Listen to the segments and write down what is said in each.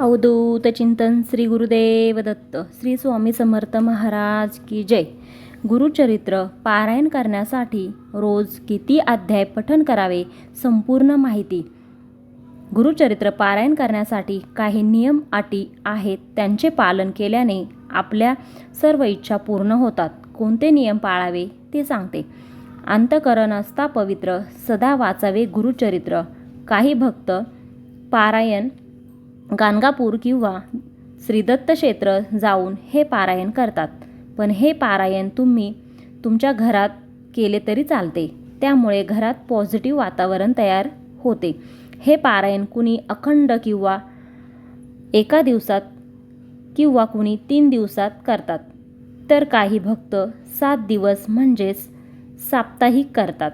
अवधूत चिंतन श्री गुरुदेव दत्त श्री स्वामी समर्थ महाराज की जय गुरुचरित्र पारायण करण्यासाठी रोज किती अध्याय पठन करावे संपूर्ण माहिती. गुरुचरित्र पारायण करण्यासाठी काही नियम अटी आहेत त्यांचे पालन केल्याने आपल्या सर्व इच्छा पूर्ण होतात. कोणते नियम पाळावे ते सांगते. अंतकरण असता पवित्र सदा वाचावे गुरुचरित्र. काही भक्त पारायण गाणगापूर किंवा श्रीदत्त क्षेत्र जाऊन हे पारायण करतात. पण हे पारायण तुम्ही तुमच्या घरात केले तरी चालते. त्यामुळे घरात पॉझिटिव्ह वातावरण तयार होते. हे पारायण कुणी अखंड किंवा एका दिवसात किंवा कुणी तीन दिवसात करतात. तर काही भक्त सात दिवस म्हणजेच साप्ताहिक करतात.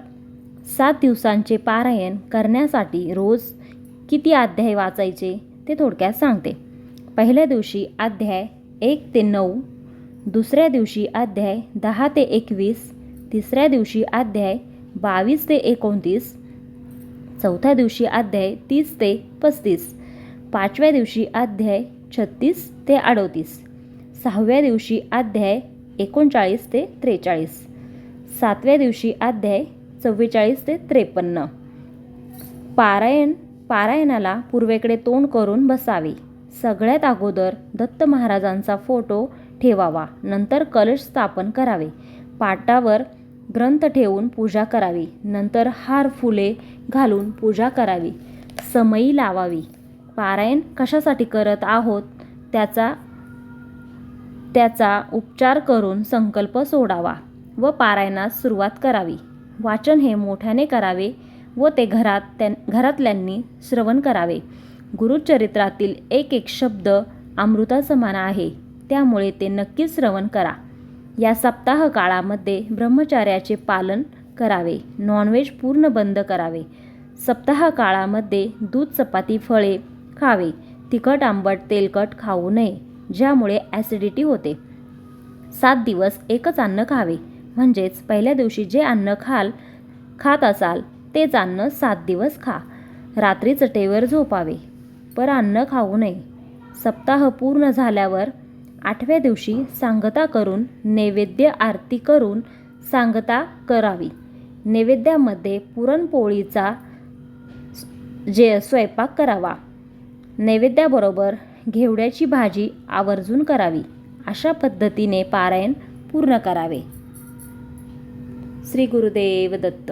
सात दिवसांचे पारायण करण्यासाठी रोज किती अध्याय वाचायचे? ते थोडक्यात सांगते. पहिल्या दिवशी अध्याय एक ते नऊ दुसऱ्या दिवशी अध्याय दहा ते एकवीस तिसऱ्या दिवशी अध्याय बावीस ते एकोणतीस चौथ्या दिवशी अध्याय तीस ते पस्तीस पाचव्या दिवशी अध्याय छत्तीस ते अडोतीस सहाव्या दिवशी अध्याय एकोणचाळीस ते त्रेचाळीस सातव्या दिवशी अध्याय चव्वेचाळीस ते त्रेपन्न. पारायण पारायणाला पूर्वेकडे तोंड करून बसावे. सगळ्यात अगोदर दत्त महाराजांचा फोटो ठेवावा. नंतर कलश स्थापन करावे. पाटावर ग्रंथ ठेवून पूजा करावी. नंतर हार फुले घालून पूजा करावी. समई लावावी. पारायण कशासाठी करत आहोत? त्याचा त्याचा उपचार करून संकल्प सोडावा व पारायणास सुरुवात करावी. वाचन हे मोठ्याने करावे. व ते घरात त्यां घरातल्यांनी श्रवण करावे. गुरुचरित्रातील एक एक शब्द अमृतासमान आहे. त्यामुळे ते नक्कीच श्रवण करा. या सप्ताह काळामध्ये ब्रह्मचार्याचे पालन करावे. नॉनव्हेज पूर्ण बंद करावे. सप्ताह काळामध्ये दूध चपाती फळे खावे. तिखट आंबट तेलकट खाऊ नये ज्यामुळे ॲसिडिटी होते. सात दिवस एकच अन्न खावे. म्हणजेच पहिल्या दिवशी जे अन्न खाल खात असाल तेच अन्न सात दिवस खा. रात्री चटेवर झोपावे. पर अन्न खाऊ नये. सप्ताह पूर्ण झाल्यावर आठव्या दिवशी सांगता करून नैवेद्य आरती करून सांगता करावी. नैवेद्यामध्ये पुरणपोळीचा जे स्वयंपाक करावा. नैवेद्याबरोबर घेवड्याची भाजी आवर्जून करावी. अशा पद्धतीने पारायण पूर्ण करावे. श्री गुरुदेव दत्त.